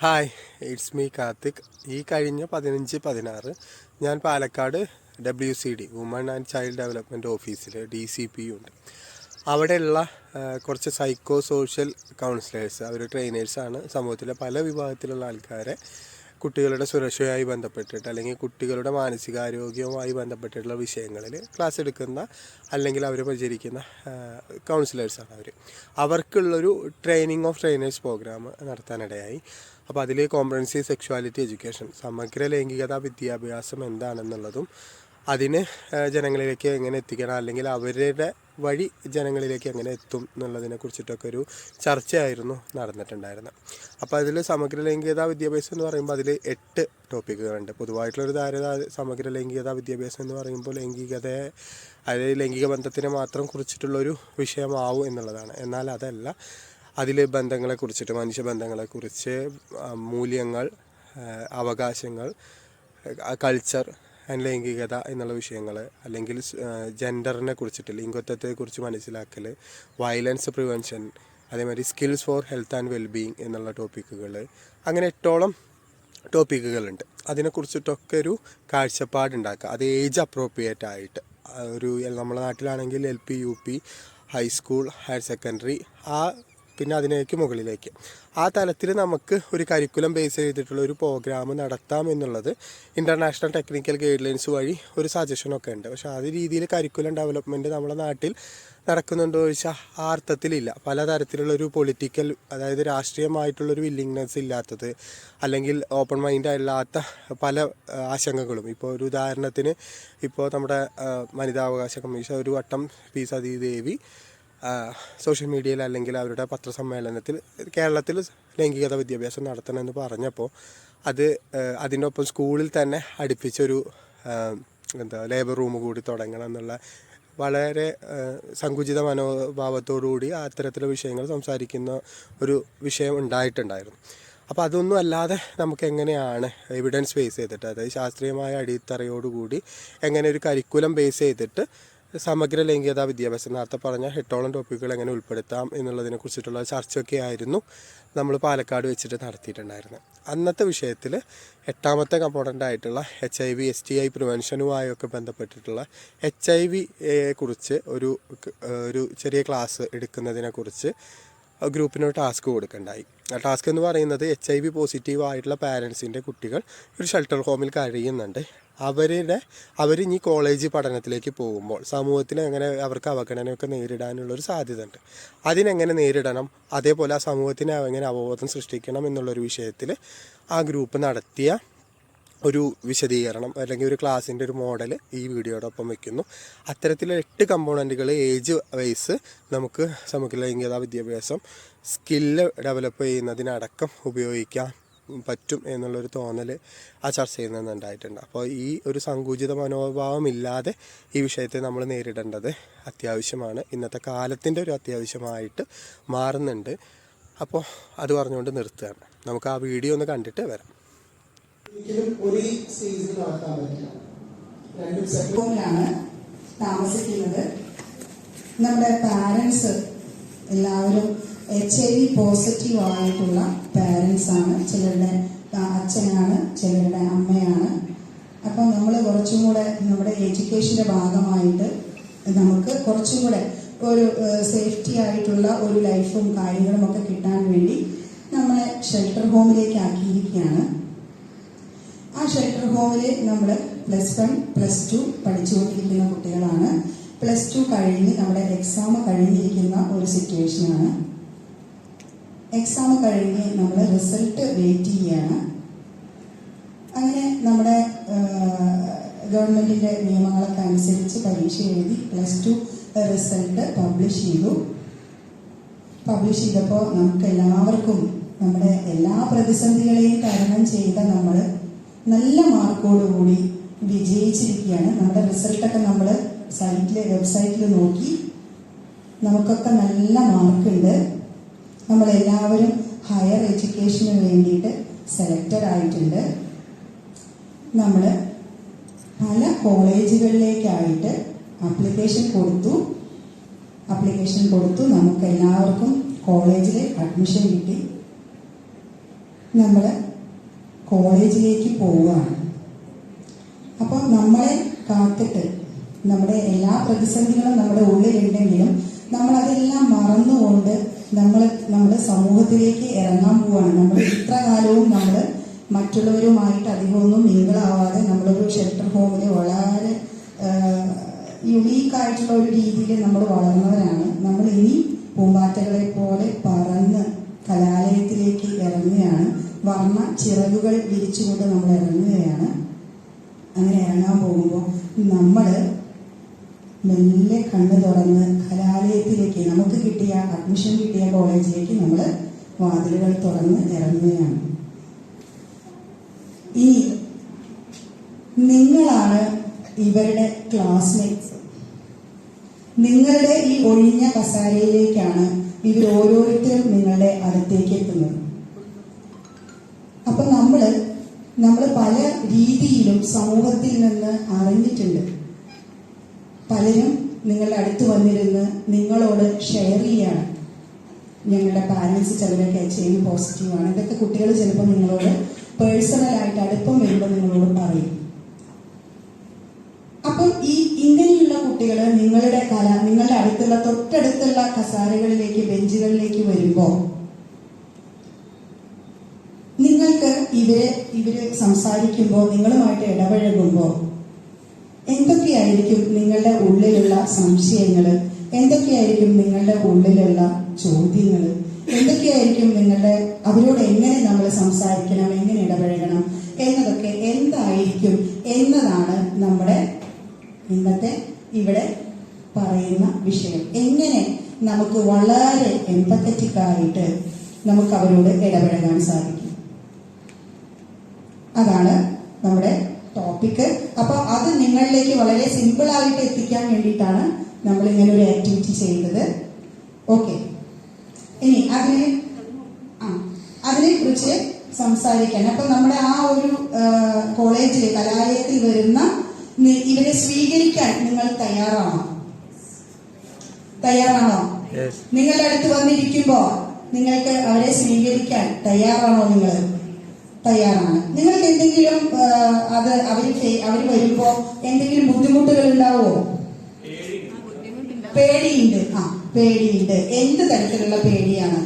Hi it's me Karthik ഈ കഴിഞ്ഞ പതിനഞ്ച് പതിനാറ് ഞാൻ Palakkad W C D woman and child development ഓഫീസിൽ ഡി സി പി ഉണ്ട്. അവിടെയുള്ള കുറച്ച് സൈക്കോ സോഷ്യൽ കൗൺസിലേഴ്സ് അവർ ട്രെയിനേഴ്സാണ് സമൂഹത്തിലെ പല വിഭാഗത്തിലുള്ള ആൾക്കാരെ കുട്ടികളുടെ സുരക്ഷയുമായി ബന്ധപ്പെട്ടിട്ട് അല്ലെങ്കിൽ കുട്ടികളുടെ മാനസികാരോഗ്യവുമായി ബന്ധപ്പെട്ടിട്ടുള്ള വിഷയങ്ങളിൽ ക്ലാസ് എടുക്കുന്ന അല്ലെങ്കിൽ അവർ പരിചരിക്കുന്ന കൗൺസിലേഴ്സാണ് അവർ അവർക്കുള്ളൊരു ട്രെയിനിങ് ഓഫ് ട്രെയിനേഴ്സ് പ്രോഗ്രാം നടത്താനിടയായി. അപ്പോൾ അതിൽ കോംപ്രഹൻസീവ് സെക്ഷുവാലിറ്റി എഡ്യൂക്കേഷൻ സമഗ്ര ലൈംഗികത വിദ്യാഭ്യാസം എന്താണെന്നുള്ളതും അതിന് ജനങ്ങളിലേക്ക് എങ്ങനെ എത്തിക്കണം അല്ലെങ്കിൽ അവരുടെ വഴി ജനങ്ങളിലേക്ക് എങ്ങനെ എത്തും എന്നുള്ളതിനെ കുറിച്ചിട്ടൊക്കെ ഒരു ചർച്ചയായിരുന്നു നടന്നിട്ടുണ്ടായിരുന്നത്. അപ്പോൾ അതിൽ സമഗ്ര ലൈംഗികത വിദ്യാഭ്യാസം എന്ന് പറയുമ്പോൾ അതിൽ എട്ട് ടോപ്പിക്കുകളുണ്ട് പൊതുവായിട്ടുള്ളൊരു ധാരണ സമഗ്ര ലൈംഗികത വിദ്യാഭ്യാസം എന്ന് പറയുമ്പോൾ ലൈംഗികതയെ അതായത് ലൈംഗിക ബന്ധത്തിനെ മാത്രം കുറിച്ചിട്ടുള്ളൊരു വിഷയമാവും എന്നുള്ളതാണ്. എന്നാൽ അതല്ല അതിൽ ബന്ധങ്ങളെ കുറിച്ചിട്ട് മനുഷ്യബന്ധങ്ങളെക്കുറിച്ച് മൂല്യങ്ങൾ അവകാശങ്ങൾ കൾച്ചർ ലൈംഗികത എന്നുള്ള വിഷയങ്ങൾ അല്ലെങ്കിൽ ജെൻഡറിനെ കുറിച്ചിട്ട് ലിംഗത്വത്തെക്കുറിച്ച് മനസ്സിലാക്കൽ വയലൻസ് പ്രിവെൻഷൻ അതേമാതിരി skills for health and wellbeing എന്നുള്ള ടോപ്പിക്കുകൾ അങ്ങനെ എട്ടോളം ടോപ്പിക്കുകളുണ്ട് അതിനെക്കുറിച്ചിട്ടൊക്കെ ഒരു കാഴ്ചപ്പാടുണ്ടാക്കുക. അത് ഏജ് അപ്രോപ്രിയേറ്റ് ആയിട്ട്. ഒരു നമ്മുടെ നാട്ടിലാണെങ്കിൽ L P U P high school higher secondary ആ പിന്നെ അതിലേക്ക് മുകളിലേക്ക്. ആ തലത്തിൽ നമുക്ക് ഒരു കരിക്കുലം ബേസ് ചെയ്തിട്ടുള്ള ഒരു പ്രോഗ്രാം നടത്താം എന്നുള്ളത് ഇന്റർനാഷണൽ ടെക്നിക്കൽ ഗൈഡ് ലൈൻസ് വഴി ഒരു സജഷനൊക്കെ ഉണ്ട്. പക്ഷേ ആ രീതിയിൽ കരിക്കുലം ഡെവലപ്മെന്റ് നമ്മുടെ നാട്ടിൽ നടക്കുന്നുണ്ടോ ചോദിച്ചാൽ ആ അർത്ഥത്തിലില്ല. പലതരത്തിലുള്ളൊരു പൊളിറ്റിക്കൽ അതായത് രാഷ്ട്രീയമായിട്ടുള്ളൊരു വില്ലിങ്നെസ് ഇല്ലാത്തത് അല്ലെങ്കിൽ ഓപ്പൺ മൈൻഡ് അല്ലാത്ത പല ആശങ്കകളും. ഇപ്പോൾ ഒരു ഉദാഹരണത്തിന് ഇപ്പോൾ നമ്മുടെ മനിതാവകാശ കമ്മീഷൻ ഒരു വട്ടം പി സതീദേവി സോഷ്യൽ മീഡിയയിൽ അല്ലെങ്കിൽ അവരുടെ പത്രസമ്മേളനത്തിൽ കേരളത്തിൽ ലൈംഗികത വിദ്യാഭ്യാസം നടത്തണമെന്ന് പറഞ്ഞപ്പോൾ അത് അതിന്റെ ഒപ്പം സ്കൂളിൽ തന്നെ അടുപ്പിച്ചൊരു എന്താ ലേബർ റൂം കൂടി തുടങ്ങണം എന്നുള്ള വളരെ സങ്കുചിത മനോഭാവത്തോടുകൂടി അത്തരത്തിലുള്ള വിഷയങ്ങൾ സംസാരിക്കുന്ന ഒരു വിഷയം ഉണ്ടായിട്ടുണ്ടായിരുന്നു. അപ്പോൾ അതൊന്നും അല്ലാതെ നമുക്ക് എങ്ങനെയാണ് എവിഡൻസ് ബേസ് ചെയ്തിട്ട് അതായത് ശാസ്ത്രീയമായ അടിത്തറയോടുകൂടി എങ്ങനെ ഒരു കരിക്കുലം ബേസ് ചെയ്തിട്ട് സമഗ്ര ലൈംഗികത വിദ്യാഭ്യാസം. നേരത്തെ പറഞ്ഞ എട്ടോളം ടോപ്പിക്കുകൾ എങ്ങനെ ഉൾപ്പെടുത്താം എന്നുള്ളതിനെ കുറിച്ചിട്ടുള്ള ചർച്ചയൊക്കെ ആയിരുന്നു നമ്മൾ പാലക്കാട് വെച്ചിട്ട് നടത്തിയിട്ടുണ്ടായിരുന്നത്. അന്നത്തെ വിഷയത്തിൽ എട്ടാമത്തെ കമ്പോണന്റ് ആയിട്ടുള്ള H I V S T I പ്രിവെൻഷനുമായൊക്കെ ബന്ധപ്പെട്ടിട്ടുള്ള എച്ച് ഐ വി കുറിച്ച് ഒരു ഒരു ചെറിയ ക്ലാസ് എടുക്കുന്നതിനെ കുറിച്ച് ഗ്രൂപ്പിന് ഒരു ടാസ്ക് കൊടുക്കണ്ടായി. ആ ടാസ്ക് എന്ന് പറയുന്നത് എച്ച് ഐ വി പോസിറ്റീവ് ആയിട്ടുള്ള പാരൻസിന്റെ കുട്ടികൾ ഒരു ഷെൽട്ടർ ഹോമിൽ കഴിയുന്നുണ്ട്. അവരുടെ അവർ ഇനി കോളേജ് പഠനത്തിലേക്ക് പോകുമ്പോൾ സമൂഹത്തിന് എങ്ങനെ അവർക്ക് അവഗണനയൊക്കെ നേരിടാനുള്ളൊരു സാധ്യത ഉണ്ട് അതിനെങ്ങനെ നേരിടണം? അതേപോലെ ആ സമൂഹത്തിന് എങ്ങനെ അവബോധം സൃഷ്ടിക്കണം എന്നുള്ളൊരു വിഷയത്തിൽ ആ ഗ്രൂപ്പ് നടത്തിയ ഒരു വിശദീകരണം അല്ലെങ്കിൽ ഒരു ക്ലാസ്സിന്റെ ഒരു മോഡൽ ഈ വീഡിയോടൊപ്പം വെക്കുന്നു. അത്തരത്തിൽ എട്ട് കമ്പോണന്റുകൾ ഏജ് വൈസ് നമുക്ക് സമൂഹ ലൈംഗികത വിദ്യാഭ്യാസം സ്കില്ല് ഡെവലപ്പ് ചെയ്യുന്നതിനടക്കം ഉപയോഗിക്കാൻ പറ്റും എന്നുള്ളൊരു തോന്നൽ ആ ചർച്ചയിൽ നിന്ന് ഉണ്ടായിട്ടുണ്ട് അപ്പോൾ ഈ ഒരു സങ്കുചിത മനോഭാവം ഇല്ലാതെ ഈ വിഷയത്തെ നമ്മൾ നേരിടേണ്ടത് അത്യാവശ്യമാണ്. ഇന്നത്തെ കാലത്തിന്റെ ഒരു അത്യാവശ്യമായിട്ട് മാറുന്നുണ്ട്. അപ്പോൾ അത് പറഞ്ഞുകൊണ്ട് നിർത്തുകയാണ്. നമുക്ക് ആ വീഡിയോ ഒന്ന് കണ്ടിട്ട് വരാം. ഒരേ പറ്റില്ല. രണ്ടും താമസിക്കുന്നത് നമ്മുടെ പാരൻസ് എല്ലാവരും എച്ച് ഐ വി പോസിറ്റീവ് ആയിട്ടുള്ള പാരൻസ് ആണ്. ചിലരുടെ അച്ഛനാണ് ചിലരുടെ അമ്മയാണ്. അപ്പോൾ നമ്മൾ കുറച്ചും കൂടെ നമ്മുടെ എഡ്യൂക്കേഷന്റെ ഭാഗമായിട്ട് നമുക്ക് കുറച്ചും കൂടെ ഒരു സേഫ്റ്റി ആയിട്ടുള്ള ഒരു ലൈഫും കാര്യങ്ങളും ഒക്കെ കിട്ടാൻ വേണ്ടി നമ്മളെ ഷെൽട്ടർ ഹോമിലേക്ക് ആക്കിയിരിക്കുകയാണ്. ആ ഷെൽട്ടർ ഹോമിൽ നമ്മൾ പ്ലസ് വൺ പ്ലസ് ടു പഠിച്ചുകൊണ്ടിരിക്കുന്ന കുട്ടികളാണ്. പ്ലസ് ടു കഴിഞ്ഞ് നമ്മുടെ എക്സാം കഴിഞ്ഞിരിക്കുന്ന ഒരു സിറ്റുവേഷനാണ് എക്സാം കഴിഞ്ഞ് നമ്മൾ റിസൾട്ട് വെയിറ്റ് ചെയ്യുകയാണ് അങ്ങനെ നമ്മുടെ ഗവൺമെന്റിന്റെ നിയമങ്ങളൊക്കെ അനുസരിച്ച് പരീക്ഷ എഴുതി പ്ലസ് ടു റിസൾട്ട് പബ്ലിഷ് ചെയ്തു. പബ്ലിഷ് ചെയ്തപ്പോൾ നമുക്ക് എല്ലാവർക്കും നമ്മുടെ എല്ലാ പ്രതിസന്ധികളെയും തരണം ചെയ്ത നമ്മൾ നല്ല മാർക്കോടുകൂടി വിജയിച്ചിരിക്കുകയാണ്. നമ്മുടെ റിസൾട്ടൊക്കെ നമ്മൾ സൈറ്റിൽ വെബ്സൈറ്റിൽ നോക്കി നമുക്കൊക്കെ നല്ല മാർക്കുണ്ട് നമ്മളെല്ലാവരും ഹയർ എഡ്യൂക്കേഷന് വേണ്ടിയിട്ട് സെലക്റ്റഡ് ആയിട്ടുണ്ട്. നമ്മൾ പല കോളേജുകളിലേക്കായിട്ട് അപ്ലിക്കേഷൻ കൊടുത്തു. അപ്ലിക്കേഷൻ കൊടുത്തു. നമുക്ക് എല്ലാവർക്കും കോളേജിൽ അഡ്മിഷൻ കിട്ടി. നമ്മൾ കോളേജിലേക്ക് പോവുകയാണ്. അപ്പോൾ നമ്മളെ കാത്തിട്ട് നമ്മുടെ എല്ലാ പ്രതിസന്ധികളും നമ്മുടെ ഉള്ളിലുണ്ടെങ്കിലും നമ്മൾ അതെല്ലാം മറന്നുകൊണ്ട് നമ്മൾ നമ്മുടെ സമൂഹത്തിലേക്ക് ഇറങ്ങാൻ പോവാണ്. നമ്മൾ ഇത്ര കാലവും നമ്മൾ മറ്റുള്ളവരുമായിട്ട് അധികമൊന്നും മിങ്കിളാവാതെ നമ്മളൊരു ഷെൽട്ടർ ഹോമിൽ വളരെ യുണീക്കായിട്ടുള്ള ഒരു രീതിയിൽ നമ്മൾ വളർന്നവരാണ്. നമ്മൾ ഇനി പൂമ്പാറ്റകളെ പോലെ പറന്ന് കലാലയത്തിലേക്ക് ഇറങ്ങുകയാണ്. വർണ ചിറകുകൾ വിരിച്ചുകൊണ്ട് നമ്മൾ ഇറങ്ങുകയാണ്. അങ്ങനെ ഇറങ്ങാൻ പോകുമ്പോൾ നമ്മൾ മെല്ലെ കണ്ണു തുറന്ന് കലാലയത്തിലേക്ക് നമുക്ക് കിട്ടിയ അഡ്മിഷൻ കിട്ടിയ കോളേജിലേക്ക് നമ്മൾ വാതിലുകൾ തുറന്ന് ഇറങ്ങുകയാണ്. ഈ നിങ്ങളാണ് ഇവരുടെ ക്ലാസ്മേറ്റ്സ് നിങ്ങളുടെ ഈ ഒഴിഞ്ഞ കസാരയിലേക്കാണ് ഇവർ ഓരോരുത്തരും നിങ്ങളുടെ അടുത്തേക്ക് എത്തുന്നത്. അപ്പൊ നമ്മൾ നമ്മൾ പല രീതിയിലും സമൂഹത്തിൽ നിന്ന് അറിഞ്ഞിട്ടുണ്ട്. പലരും നിങ്ങളുടെ അടുത്ത് വന്നിരുന്ന് നിങ്ങളോട് ഷെയർ ചെയ്യാണ്. ഞങ്ങളുടെ പാരൻസ് ചിലരൊക്കെ വി പോസിറ്റീവാണ് ഇതൊക്കെ കുട്ടികൾ ചിലപ്പോൾ നിങ്ങളോട് പേഴ്സണലായിട്ട് അടുപ്പം വരുമ്പോൾ നിങ്ങളോട് പറയും. അപ്പം ഈ ഇങ്ങനെയുള്ള കുട്ടികൾ നിങ്ങളുടെ കല നിങ്ങളുടെ അടുത്തുള്ള തൊട്ടടുത്തുള്ള കസാരകളിലേക്ക് ബെഞ്ചുകളിലേക്ക് വരുമ്പോൾ നിങ്ങൾക്ക് ഇവരെ ഇവർ സംസാരിക്കുമ്പോൾ നിങ്ങളുമായിട്ട് ഇടപഴകുമ്പോൾ എന്തൊക്കെയായിരിക്കും നിങ്ങളുടെ ഉള്ളിലുള്ള സംശയങ്ങൾ എന്തൊക്കെയായിരിക്കും നിങ്ങളുടെ ഉള്ളിലുള്ള ചോദ്യങ്ങൾ എന്തൊക്കെയായിരിക്കും നിങ്ങളുടെ അവരോട് എങ്ങനെ നമ്മൾ സംസാരിക്കണം എങ്ങനെ ഇടപഴകണം എന്നതൊക്കെ എന്തായിരിക്കും എന്നതാണ് നമ്മുടെ ഇന്നത്തെ ഇവിടെ പറയുന്ന വിഷയം. എങ്ങനെ നമുക്ക് വളരെ എമ്പത്തറ്റിക് ആയിട്ട് നമുക്ക് അവരോട് ഇടപഴകാൻ സാധിക്കും? അതാണ് നമ്മുടെ ടോപ്പിക്ക് അപ്പൊ അത് നിങ്ങളിലേക്ക് വളരെ സിമ്പിൾ ആയിട്ട് എത്തിക്കാൻ വേണ്ടിയിട്ടാണ് നമ്മൾ ഇങ്ങനെ ഒരു ആക്ടിവിറ്റി ചെയ്തത് ഓക്കെ ഇനി അതിനെ ആ അതിനെ കുറിച്ച് സംസാരിക്കാൻ. അപ്പൊ നമ്മുടെ ആ ഒരു കോളേജിൽ കലാലയത്തിൽ വരുന്ന ഇവരെ സ്വീകരിക്കാൻ നിങ്ങൾ തയ്യാറാണോ? തയ്യാറാണോ. നിങ്ങളുടെ അടുത്ത് വന്നിരിക്കുമ്പോ നിങ്ങൾക്ക് അവരെ സ്വീകരിക്കാൻ തയ്യാറാണോ നിങ്ങൾ? തയ്യാറാണ്. നിങ്ങൾക്ക് എന്തെങ്കിലും അത് അവർ അവർ വരുമ്പോ എന്തെങ്കിലും ബുദ്ധിമുട്ടുകൾ ഉണ്ടാവോ? പേടിയുണ്ട്. ആ പേടിയുണ്ട്. എന്ത് തരത്തിലുള്ള പേടിയാണ്?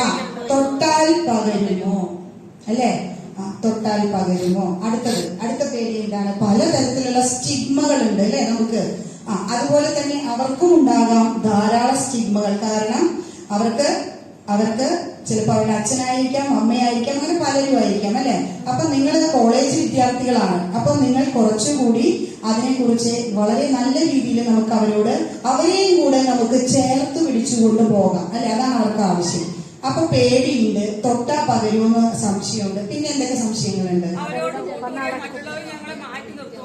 ആ തൊട്ടാൽ പകരുമോ? അല്ലേ? ആ തൊട്ടാൽ പകരുമോ? അടുത്തത് അടുത്ത പേടി എന്താണ്? പലതരത്തിലുള്ള സ്റ്റിഗ്മകൾ ഉണ്ട് അല്ലേ നമുക്ക്? ആ അതുപോലെ തന്നെ അവർക്കും ഉണ്ടാകാം ധാരാളം സ്റ്റിഗ്മകൾ. കാരണം അവർക്ക് അവർക്ക് ചിലപ്പോൾ അവരുടെ അച്ഛനായിരിക്കാം അമ്മയായിരിക്കാം അങ്ങനെ പലരും ആയിരിക്കാം അല്ലെ? അപ്പൊ നിങ്ങൾ കോളേജ് വിദ്യാർത്ഥികളാണ്. അപ്പൊ നിങ്ങൾ കുറച്ചുകൂടി അതിനെക്കുറിച്ച് വളരെ നല്ല രീതിയിൽ നമുക്ക് അവരോട് അവരെയും കൂടെ നമുക്ക് ചേർത്ത് പിടിച്ചുകൊണ്ട് പോകാം അല്ലെ? അതാണ് അവർക്ക് ആവശ്യം. അപ്പൊ പേടിയുണ്ട് തൊട്ടാ പകരുമെന്ന് സംശയമുണ്ട്. പിന്നെ എന്തൊക്കെ സംശയങ്ങളുണ്ട്?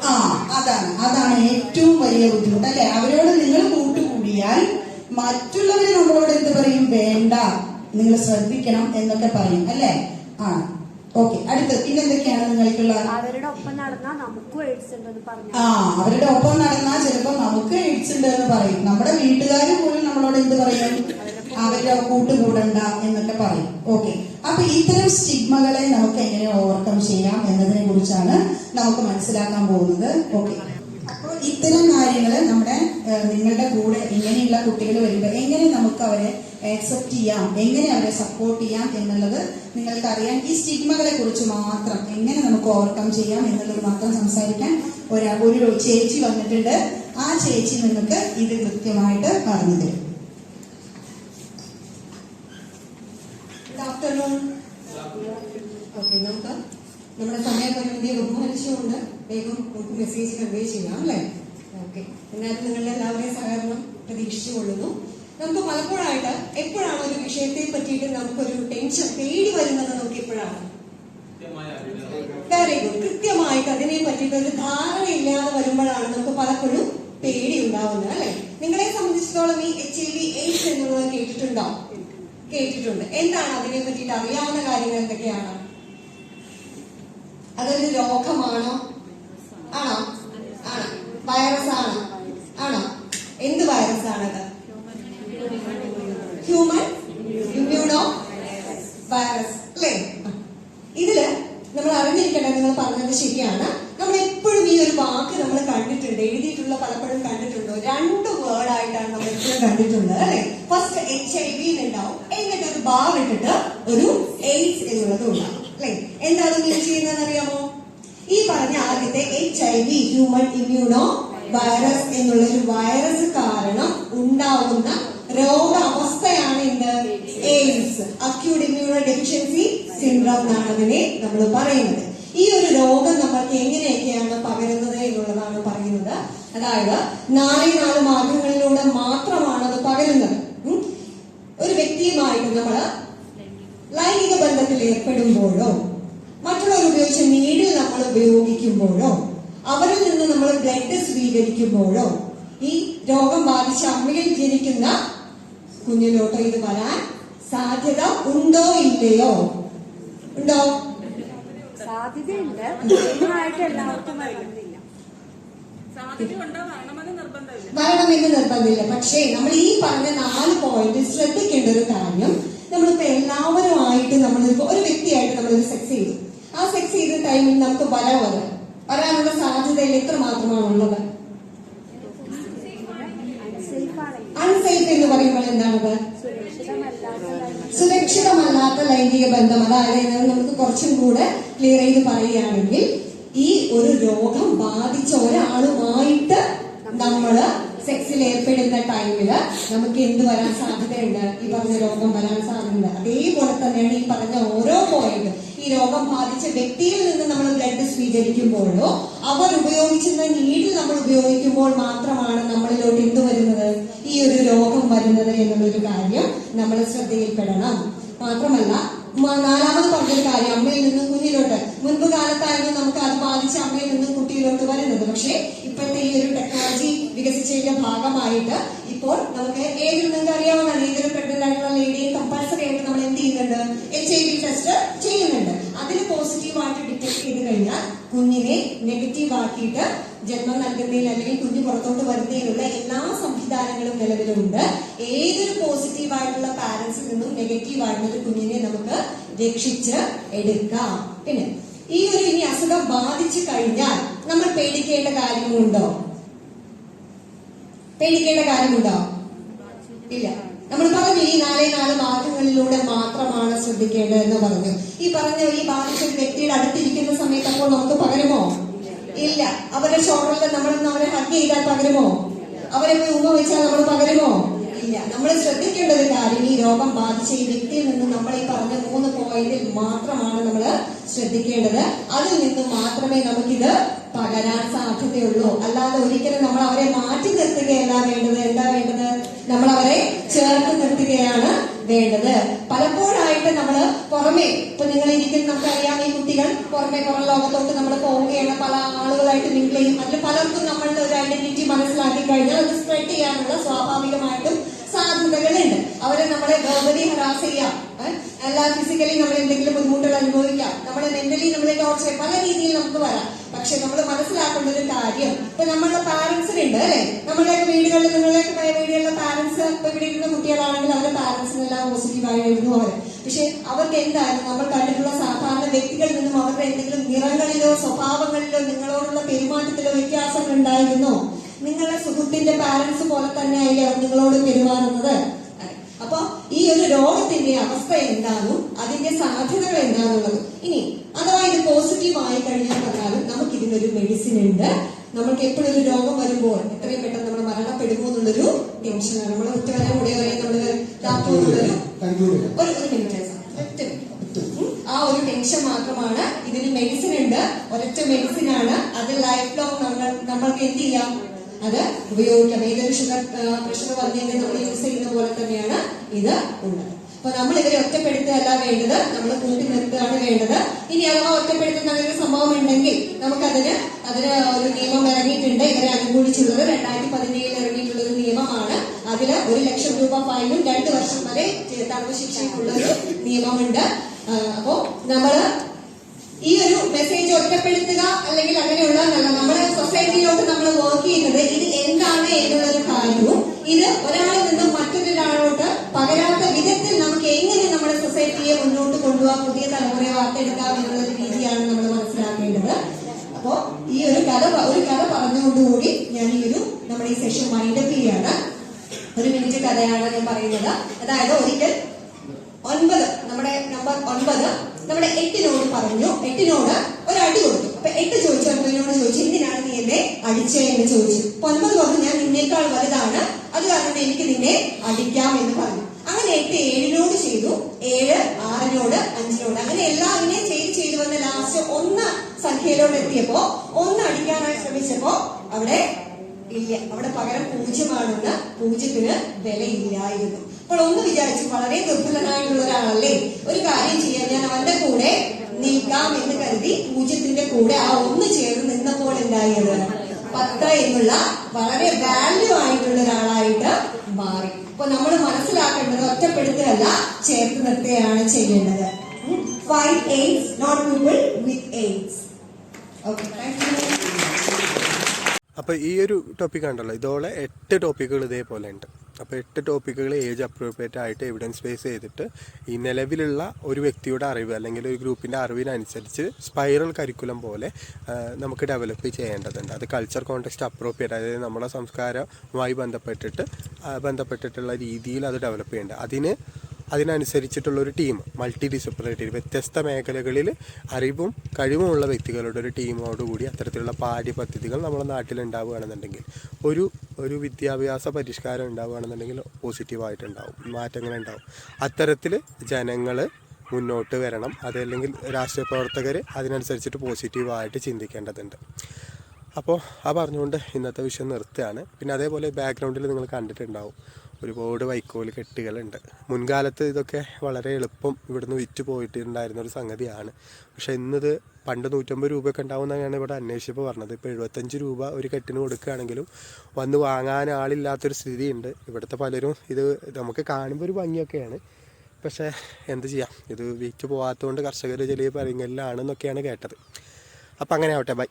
ആ അതാണ്. അതാണ് ഏറ്റവും വലിയ ബുദ്ധിമുട്ട് അല്ലെ? അവരോട് നിങ്ങൾ കൂട്ടുകൂടിയാൽ മറ്റുള്ളവർ നമ്മളോട് എന്ത് പറയും? വേണ്ട. നിങ്ങൾ ശ്രദ്ധിക്കണം എന്നൊക്കെ പറയും അല്ലെ? ആ ഓക്കെ. അടുത്ത് പിന്നെ എന്തൊക്കെയാണ് നിങ്ങൾക്കുള്ള അവരുടെ ഒപ്പം നടന്നാൽ നമുക്കും എയ്ഡ്സ് ഉണ്ടെന്ന് പറഞ്ഞു ആ അവരുടെ ഒപ്പം നടന്നാൽ ചിലപ്പോൾ നമുക്ക് എയ്ഡ്സ് ഉണ്ട് എന്ന് പറയും. നമ്മുടെ വീട്ടുകാർ പോലും നമ്മളോട് എന്ത് പറയും? അവരുടെ കൂട്ടുകൂടണ്ട എന്നൊക്കെ പറയും. ഓക്കെ. അപ്പൊ ഇത്തരം സ്റ്റിഗ്മകളെ നമുക്ക് എങ്ങനെ ഓവർകം ചെയ്യാം എന്നതിനെ കുറിച്ചാണ് നമുക്ക് മനസ്സിലാക്കാൻ പോകുന്നത്. ഓക്കെ. ഇത്തരം കാര്യങ്ങൾ നമ്മുടെ നിങ്ങളുടെ കൂടെ ഇങ്ങനെയുള്ള കുട്ടികൾ വരുമ്പോൾ എങ്ങനെ നമുക്ക് അവരെ ആക്സെപ്റ്റ് ചെയ്യാം? എങ്ങനെ അവരെ സപ്പോർട്ട് ചെയ്യാം എന്നുള്ളത് നിങ്ങൾക്ക് അറിയാം ഈ സ്റ്റിഗ്മകളെ കുറിച്ച് മാത്രം എങ്ങനെ നമുക്ക് ഓവർകം ചെയ്യാം എന്നുള്ളത് മാത്രം സംസാരിക്കാൻ ഒരു ഒരു ചേച്ചി വന്നിട്ടുണ്ട്. ആ ചേച്ചി നിങ്ങൾക്ക് ഇത് കൃത്യമായിട്ട് പറഞ്ഞു തരും. ഗുഡ് ആഫ്റ്റർനൂൺ ഓക്കെ നമുക്ക് നമ്മുടെ സമയപരിമിതി ബഹുമാനിച്ചുകൊണ്ട് വേഗം നമുക്ക് മെസ്സേജ് കൺവേ ചെയ്യാം അല്ലേ? ഓക്കെ എന്നാലും നിങ്ങളുടെ എല്ലാവരെയും സഹകരണം പ്രതീക്ഷിച്ചുകൊള്ളുന്നു നമുക്ക് പലപ്പോഴായിട്ട് എപ്പോഴാണ് ഒരു വിഷയത്തെ പറ്റിയിട്ട് നമുക്കൊരു ടെൻഷൻ പേടി വരുന്നത് നമുക്ക് എപ്പോഴാണ് വെരി ഗുഡ് കൃത്യമായിട്ട് അതിനെ പറ്റിയിട്ട് ഒരു ധാരണ ഇല്ലാതെ വരുമ്പോഴാണ് നമുക്ക് പലപ്പോഴും പേടി ഉണ്ടാവുന്നത് അല്ലെ? നിങ്ങളെ സംബന്ധിച്ചിടത്തോളം ഈ എച്ച് ഐ വി എയ്ഡ്സ് എന്നുള്ളത് കേട്ടിട്ടുണ്ടോ? കേട്ടിട്ടുണ്ട്. എന്താണ് അതിനെ പറ്റിയിട്ട് അറിയാവുന്ന കാര്യങ്ങൾ എന്തൊക്കെയാണ്? അതൊരു രോഗമാണോ? ആണോ? ആണോ. വൈറസ് ആണോ? ആണോ എന്ത് വൈറസ് ആണത് ഹ്യൂമൻ ഇമ്മ്യൂണോ വൈറസ് അല്ലേ ഇതിൽ നമ്മൾ അറിഞ്ഞിരിക്കേണ്ടത് നിങ്ങൾ പറഞ്ഞത് ശരിയാണ് നമ്മൾ എപ്പോഴും ഈ ഒരു വാക്ക് നമ്മൾ കണ്ടിട്ടുണ്ട് എഴുതിയിട്ടുള്ള പലപ്പോഴും കണ്ടിട്ടുണ്ടോ രണ്ട് വേർഡ് ആയിട്ടാണ് നമ്മൾ എപ്പോഴും കണ്ടിട്ടുണ്ട് അല്ലെ ഫസ്റ്റ് എച്ച് ഐ വി എന്നുണ്ടാവും എന്നിട്ട് ഒരു ബാർ ഇട്ടിട്ട് ഒരു എയ്ഡ്സ് എന്നുള്ളത് ഉണ്ടാവും അല്ലെ എന്താണ് നിങ്ങൾ ചെയ്യുന്നതെന്ന് അറിയാമോ ഈ പറഞ്ഞ ആദ്യത്തെ H I V human immuno virus എന്നുള്ള ഒരു വൈറസ് കാരണം ഉണ്ടാകുന്ന രോഗാവസ്ഥയാണ് എന്ത് AIDS acute immunodeficiency syndrome എന്നാണ് അതിനെ നമ്മൾ പറയുന്നത്. ഈ ഒരു രോഗം നമ്മൾക്ക് എങ്ങനെയൊക്കെയാണ് പകരുന്നത് എന്നുള്ളതാണ് പറയുന്നത്. അതായത് നാല് നാല് മാർഗങ്ങളിലൂടെ മാത്രമാണ് അത് പകരുന്നത്. ഒരു വ്യക്തിയുമായിട്ട് നമ്മൾ ലൈംഗിക ബന്ധത്തിൽ ഏർപ്പെടുമ്പോഴോ മറ്റുള്ളവർ ഉപയോഗിച്ച നീഡിൽ നമ്മൾ ഉപയോഗിക്കുമ്പോഴോ അവരിൽ നിന്ന് നമ്മൾ ബ്ലഡ് സ്വീകരിക്കുമ്പോഴോ ഈ രോഗം ബാധിച്ച അമ്മയിൽ ജനിക്കുന്ന കുഞ്ഞിലോട്ടോ ഇത് വരാൻ സാധ്യത ഉണ്ടോ ഇല്ലയോ? ഉണ്ടോ? സാധ്യതയുണ്ട് എല്ലാവർക്കും വരുന്നില്ല. വരണമെന്ന് നിർബന്ധമില്ല. പക്ഷേ നമ്മൾ ഈ പറഞ്ഞ നാല് പോയിന്റ് ശ്രദ്ധിക്കേണ്ട ഒരു കാര്യം നമ്മളിപ്പോ എല്ലാവരും ആയിട്ട് നമ്മൾ ഒരു വ്യക്തിയായിട്ട് നമ്മൾ സെക്സ് ചെയ്തു. ആ സെക്സ് ചെയ്ത ടൈമിൽ നമുക്ക് വര വരാം വരാനുള്ള സാധ്യതയിൽ എത്ര മാത്രമാണ് ഉള്ളത്? അൺസേഫ് എന്ന് പറയുമ്പോൾ എന്താണത്? സുരക്ഷിതമല്ലാത്ത ലൈംഗിക ബന്ധം. അതായത് നമുക്ക് കുറച്ചും കൂടെ ക്ലിയർ ചെയ്ത് പറയുകയാണെങ്കിൽ ഈ ഒരു രോഗം ബാധിച്ച ഒരാളുമായിട്ട് നമ്മൾ സെക്സിൽ ഏർപ്പെടുന്ന ടൈമിൽ നമുക്ക് എന്ത് വരാൻ സാധ്യതയുണ്ട്? ഈ പറഞ്ഞ രോഗം വരാൻ സാധ്യതയുണ്ട്. അതേപോലെ തന്നെയാണ് ഈ പറഞ്ഞ ഓരോ പോയിന്റ് ഈ രോഗം ബാധിച്ച വ്യക്തിയിൽ നിന്ന് നമ്മൾ ബ്ലഡ് സ്വീകരിക്കുമ്പോഴോ അവർ ഉപയോഗിച്ചിരുന്ന നീഡിൽ നമ്മൾ ഉപയോഗിക്കുമ്പോൾ മാത്രമാണ് നമ്മളിലോട്ട് എന്ത് വരുന്നത്? ഈ ഒരു രോഗം വരുന്നത് എന്നുള്ളൊരു കാര്യം നമ്മൾ ശ്രദ്ധയിൽപ്പെടണം. മാത്രമല്ല നാലാമത് പറഞ്ഞൊരു കാര്യം അമ്മയിൽ നിന്നും കുഞ്ഞിലോട്ട് മുൻപ് കാലത്തായിരുന്നു നമുക്ക് അത് ബാധിച്ച അമ്മയിൽ നിന്നും കുട്ടിയിലോട്ട് വരുന്നത്. പക്ഷേ ഇപ്പോഴത്തെ ഈ ഒരു ടെക്നോളജി വികസിച്ചതിന്റെ ഭാഗമായിട്ട് ഇപ്പോൾ നമുക്ക് ഏതിൽ നിങ്ങൾക്ക് അറിയാവുന്ന ഏതൊരു പ്രഗ്നന്റ് ആയിട്ടുള്ള ലേഡിയെ കമ്പൽസറി ആയിട്ട് നമ്മൾ എന്ത് ചെയ്യുന്നുണ്ട്? എച്ച് ഐ വി ടെസ്റ്റ് ചെയ്യുന്നുണ്ട് അതിൽ പോസിറ്റീവ് ആയിട്ട് ഡിറ്റക്ട് ചെയ്ത് കഴിഞ്ഞാൽ കുഞ്ഞിനെ നെഗറ്റീവ് ആക്കിയിട്ട് ജന്മം നൽകുന്നതിൽ അല്ലെങ്കിൽ കുഞ്ഞ് പുറത്തോട്ട് വരുന്നതിനുള്ള എല്ലാ സംവിധാനങ്ങളും നിലവിലുണ്ട്. ഏതൊരു പോസിറ്റീവ് ആയിട്ടുള്ള പാരന്റ്സിൽ നിന്നും നെഗറ്റീവ് ആയിട്ടുള്ള ഒരു കുഞ്ഞിനെ നമുക്ക് രക്ഷിച്ച് എടുക്കാം. പിന്നെ ഈ ഒരു ഇനി അസുഖം ബാധിച്ചു കഴിഞ്ഞാൽ നമ്മൾ പേടിക്കേണ്ട കാര്യമുണ്ടോ പേടിക്കേണ്ട കാര്യമുണ്ടോ? ഇല്ല. നമ്മൾ പറഞ്ഞു ഈ നാലേ നാല് മാർഗങ്ങളിലൂടെ മാത്രമാണ് ശ്രദ്ധിക്കേണ്ടതെന്ന് പറഞ്ഞു. ഈ പറഞ്ഞ ഈ ബാധിച്ച വ്യക്തിയുടെ അടുത്തിരിക്കുന്ന സമയത്ത് അപ്പോൾ നമുക്ക് പകരുമോ? ഇല്ല. അവരുടെ ഷോൾഡറിൽ നമ്മൾ അവരെ ഹഗ് ചെയ്താൽ പകരുമോ? അവരെ ഉമ്മ വെച്ചാൽ നമ്മൾ പകരുമോ? ഇല്ല. നമ്മൾ ശ്രദ്ധിക്കേണ്ട ഒരു കാര്യം ഈ രോഗം ബാധിച്ച ഈ വ്യക്തിയിൽ നിന്ന് നമ്മൾ ഈ പറഞ്ഞ മൂന്ന് പോയിന്റിൽ മാത്രമാണ് നമ്മൾ ശ്രദ്ധിക്കേണ്ടത്. അതിൽ നിന്ന് മാത്രമേ നമുക്കിത് പകരാൻ സാധ്യതയുള്ളൂ. അല്ലാതെ ഒരിക്കലും നമ്മൾ അവരെ മാറ്റി നിർത്തുകയല്ല വേണ്ടത്. എന്താ വേണ്ടത്? നമ്മൾ അവരെ ചേർത്ത് നിർത്തുകയാണ് വേണ്ടത്. പലപ്പോഴായിട്ട് നമ്മൾ പുറമെ ഇപ്പൊ നിങ്ങൾ ഇരിക്കുന്ന നമുക്കറിയാം ഈ കുട്ടികൾ പുറമെ പുറം ലോകത്തോട്ട് നമ്മൾ പോവുകയാണ്. പല ആളുകളായിട്ട് മിങ്കിൾ ചെയ്യും. അതിൽ പലർക്കും നമ്മളുടെ ഒരു ഐഡന്റിറ്റി മനസ്സിലാക്കി കഴിഞ്ഞാൽ അത് സ്പ്രെഡ് ചെയ്യാനുള്ള സ്വാഭാവികമായിട്ടും സാധ്യതകളുണ്ട്. അവരെ നമ്മളെ വെർബലി ഹറാസ് ചെയ്യാം? അല്ല ഫിസിക്കലി നമ്മൾ എന്തെങ്കിലും ബുദ്ധിമുട്ടുകൾ അനുഭവിക്കാം. നമ്മളെ മെന്റലി നമ്മളെ ടോർച്ചർ പല രീതിയിൽ നമുക്ക് വരാം. പക്ഷെ നമ്മൾ മനസ്സിലാക്കേണ്ട ഒരു കാര്യം ഇപ്പൊ നമ്മളുടെ പാരന്റ്സിനുണ്ട് അല്ലെ? നമ്മളുടെ വീടുകളിൽ നിങ്ങളുടെ വീടുകളിലെ പാരന്റ്സ് ഇപ്പൊ ഇവിടെ ഇരുന്ന കുട്ടികളാണെങ്കിൽ അവരുടെ പാരന്റ്സിനെല്ലാം പോസിറ്റീവ് ആയിരുന്നു അവർ. പക്ഷെ അവർക്ക് എന്തായിരുന്നു നമ്മൾ കണ്ടിട്ടുള്ള സാധാരണ വ്യക്തികളിൽ നിന്നും അവരുടെ എന്തെങ്കിലും നിറങ്ങളിലോ സ്വഭാവങ്ങളിലോ നിങ്ങളോടുള്ള പെരുമാറ്റത്തിലോ വ്യത്യാസം ഉണ്ടായിരുന്നോ നിങ്ങളുടെ സുഹൃത്തിന്റെ പാരന്റ്സ് പോലെ തന്നെ ആയില്ലേ അവർ നിങ്ങളോട് പെരുമാറുന്നത്. അപ്പൊ ഈ ഒരു രോഗത്തിന്റെ അവസ്ഥ എന്താണോ അതിന്റെ സാധ്യതകൾ എന്താണുള്ളത് ഇനി അഥവാ ഇത് പോസിറ്റീവ് ആയി കഴിഞ്ഞാൽ പറഞ്ഞാലും നമുക്ക് ഇതിനൊരു മെഡിസിൻ ഉണ്ട്. നമുക്ക് എപ്പോഴും ഒരു രോഗം വരുമ്പോൾ എത്രയും പെട്ടെന്ന് നമ്മൾ മരണപ്പെടുമോ എന്നുള്ളൊരു ടെൻഷനാണ് നമ്മൾ ഉത്തരവാദിത്തം കൂടെ നമ്മൾ ഒരു ഒരു മിനിറ്റ് സാർ. ഒറ്റ മിനിറ്റ്. ഒരു ടെൻഷൻ മാത്രമാണ്. ഇതിന് മെഡിസിൻ ഉണ്ട്. ഒരൊറ്റ മെഡിസിൻ ആണ്. അത് ലൈഫ് ലോങ് നമ്മൾ നമ്മൾക്ക് എന്ത് ചെയ്യാം? അത് ഉപയോഗിക്കാം. ഏതൊരു ഷുഗർ പ്രഷർ വന്നെങ്കിൽ നമ്മൾ യൂസ് ചെയ്യുന്ന പോലെ തന്നെയാണ് ഇത് ഉള്ളത്. അപ്പൊ നമ്മൾ ഇവരെ ഒറ്റപ്പെടുത്തുകയല്ല വേണ്ടത്. നമ്മൾ കൂട്ടി നിർത്തുകയാണ് വേണ്ടത്. ഇനി അവ ഒറ്റപ്പെടുത്തുന്ന അങ്ങനെ സംഭവം ഉണ്ടെങ്കിൽ നമുക്കതിന് അതിന് ഒരു നിയമം ഇറങ്ങിയിട്ടുണ്ട്. ഇവരെ അനുകൂലിച്ചുള്ളത് രണ്ടായിരത്തി പതിനേഴിൽ ഇറങ്ങിയിട്ടുള്ള ഒരു നിയമമാണ്. അതിൽ ഒരു ലക്ഷം രൂപ ഫൈനും രണ്ട് വർഷം വരെ തടവ് ശിക്ഷയ്ക്കുള്ള ഒരു നിയമമുണ്ട്. അപ്പോ നമ്മൾ ഈ ഒരു മെസ്സേജ് ഒറ്റപ്പെടുത്തുക അല്ലെങ്കിൽ അങ്ങനെയുള്ള നമ്മുടെ സൊസൈറ്റിയിലോട്ട് നമ്മൾ വർക്ക് ചെയ്യുന്നത് ഇത് എന്താണ് എന്നുള്ളൊരു കാര്യവും ഇത് ഒരാളിൽ നിന്നും മറ്റൊരാളോട്ട് പകരാത്ത വിധത്തിൽ നമുക്ക് എങ്ങനെ നമ്മുടെ സൊസൈറ്റിയെ മുന്നോട്ട് കൊണ്ടുപോകാം പുതിയ തലമുറയെ വാർത്തെടുക്കാം എന്നുള്ളൊരു രീതിയാണ് നമ്മൾ മനസ്സിലാക്കേണ്ടത്. അപ്പോ ഈ ഒരു കഥ ഒരു കഥ പറഞ്ഞുകൊണ്ടുകൂടി ഞാൻ ഈ ഒരു നമ്മുടെ ഈ സെഷൻ മൈൻഡപ്പ് ചെയ്യാണ് ഒരു മിനിറ്റ് കഥയാണ് ഞാൻ പറയുന്നത്. അതായത് ഒരിക്കൽ ഒൻപത്. നമ്മുടെ നമ്പർ ഒൻപത്. നമ്മുടെ എട്ടിനോട് പറഞ്ഞു. എട്ടിനോട് ഒരു അടി കൊടുത്തു. അപ്പൊ എട്ട് ചോദിച്ചു ഒൻപതിനോട് ചോദിച്ചു. എന്തിനാണ് നീ എന്നെ അടിച്ചേ എന്ന് ചോദിച്ചു. അപ്പൊ ഒൻപത് പറഞ്ഞു ഞാൻ നിന്നേക്കാൾ വലുതാണ്. അത് കാരണം എനിക്ക് നിന്നെ അടിക്കാം എന്ന് പറഞ്ഞു. അങ്ങനെ എട്ട് ഏഴിനോട് ചെയ്തു. ഏഴ് ആറിനോട് അഞ്ചിനോട്. അങ്ങനെ എല്ലാം ഇങ്ങനെ ചെയ്ത് ചെയ്ത് വന്ന ലാസ്റ്റ് ഒന്ന് സംഖ്യയിലോട് എത്തിയപ്പോ ഒന്ന് അടിക്കാനായി ശ്രമിച്ചപ്പോ അവിടെ ഇല്ല. അവിടെ പകരം പൂജ്യമാണെന്ന് പൂജ്യത്തിന് വിലയില്ലായിരുന്നു. അപ്പോൾ ഒന്ന് വിചാരിച്ചു വളരെ ദുർബലനായിട്ടുള്ള ഒരാളല്ലേ ഒരു കാര്യം ചെയ്യാൻ ഞാൻ അവന്റെ കൂടെ നീക്കാം എന്ന് കരുതി പൂജ്യത്തിന്റെ കൂടെ ആ ഒന്ന് ചേർന്ന് നിന്നപ്പോൾ എന്തായത്? പത്ത് എന്നുള്ള വളരെ വാല്യൂ ആയിട്ടുള്ള ഒരാളായിട്ട് മാറി. അപ്പൊ നമ്മൾ മനസ്സിലാക്കേണ്ടത് ഒറ്റപ്പെടുത്തുകയല്ല ചേർത്ത് നിർത്തുകയാണ് ചെയ്യേണ്ടത്. Fight AIDS not people with AIDS okay thank you അപ്പോൾ ഈ ഒരു ടോപ്പിക് കണ്ടല്ലോ. ഇതോടെ എട്ട് ടോപ്പിക്കുകൾ ഇതേപോലെ ഉണ്ട് അപ്പോൾ എട്ട് ടോപ്പിക്കുകൾ ഏജ് അപ്രോപ്രിയേറ്റ് ആയിട്ട് എവിഡൻസ് ബേസ് ചെയ്തിട്ട് ഈ നിലവിലുള്ള ഒരു വ്യക്തിയുടെ അറിവ് അല്ലെങ്കിൽ ഒരു ഗ്രൂപ്പിന്റെ അറിവിനനുസരിച്ച് സ്പൈറൽ കരിക്കുലം പോലെ നമുക്ക് ഡെവലപ്പ് ചെയ്യേണ്ടതുണ്ട്. അത് കൾച്ചർ കോണ്ടെക്സ്റ്റ് അപ്രോപ്രിയേറ്റ് അതായത് നമ്മുടെ സംസ്കാരവുമായി ബന്ധപ്പെട്ടിട്ട് ബന്ധപ്പെട്ടിട്ടുള്ള രീതിയിൽ അത് ഡെവലപ്പ് ചെയ്യേണ്ടത്. അതിന് അതിനനുസരിച്ചിട്ടുള്ള ഒരു ടീം മൾട്ടി ഡിസിപ്ലിനറി ടീം വ്യത്യസ്ത മേഖലകളിൽ അറിവും കഴിവുമുള്ള വ്യക്തികളുടെ ഒരു ടീമോടുകൂടി അത്തരത്തിലുള്ള പാഠ്യപദ്ധതികൾ നമ്മുടെ നാട്ടിൽ ഉണ്ടാവുകയാണെന്നുണ്ടെങ്കിൽ ഒരു ഒരു വിദ്യാഭ്യാസ പരിഷ്കാരം ഉണ്ടാവുകയാണെന്നുണ്ടെങ്കിൽ പോസിറ്റീവായിട്ടുണ്ടാവും മാറ്റങ്ങൾ ഉണ്ടാവും അത്തരത്തിൽ ജനങ്ങൾ മുന്നോട്ട് വരണം അതല്ലെങ്കിൽ രാഷ്ട്രീയ പ്രവർത്തകർ അതിനനുസരിച്ചിട്ട് പോസിറ്റീവായിട്ട് ചിന്തിക്കേണ്ടതുണ്ട്. അപ്പോൾ ആ പറഞ്ഞുകൊണ്ട് ഇന്നത്തെ വിഷയം നിർത്തുകയാണ്. പിന്നെ അതേപോലെ ബാക്ക്ഗ്രൗണ്ടിൽ നിങ്ങൾ കണ്ടിട്ടുണ്ടാവും. ഒരുപാട് വൈക്കോൽ കെട്ടുകളുണ്ട്. മുൻകാലത്ത് ഇതൊക്കെ വളരെ എളുപ്പം ഇവിടുന്ന് വിറ്റ് പോയിട്ടുണ്ടായിരുന്ന ഒരു സംഗതിയാണ്. പക്ഷേ ഇന്നത് പണ്ട് നൂറ്റമ്പത് രൂപയൊക്കെ ഉണ്ടാവുന്നതാണ് ഇവിടെ അന്വേഷിച്ചപ്പോൾ പറഞ്ഞത്. ഇപ്പോൾ എഴുപത്തഞ്ച് രൂപ ഒരു കെട്ടിന് കൊടുക്കുകയാണെങ്കിലും വന്ന് വാങ്ങാൻ ആളില്ലാത്തൊരു സ്ഥിതിയുണ്ട്. ഇവിടുത്തെ പലരും ഇത് നമുക്ക് കാണുമ്പോൾ ഒരു ഭംഗിയൊക്കെയാണ്. പക്ഷേ എന്ത് ചെയ്യാം? ഇത് വിറ്റ് പോകാത്തതുകൊണ്ട് കർഷകർ ചെറിയ പരിങ്ങലിലാണെന്നൊക്കെയാണ് കേട്ടത്. അപ്പോൾ അങ്ങനെ ആവട്ടെ ബൈ.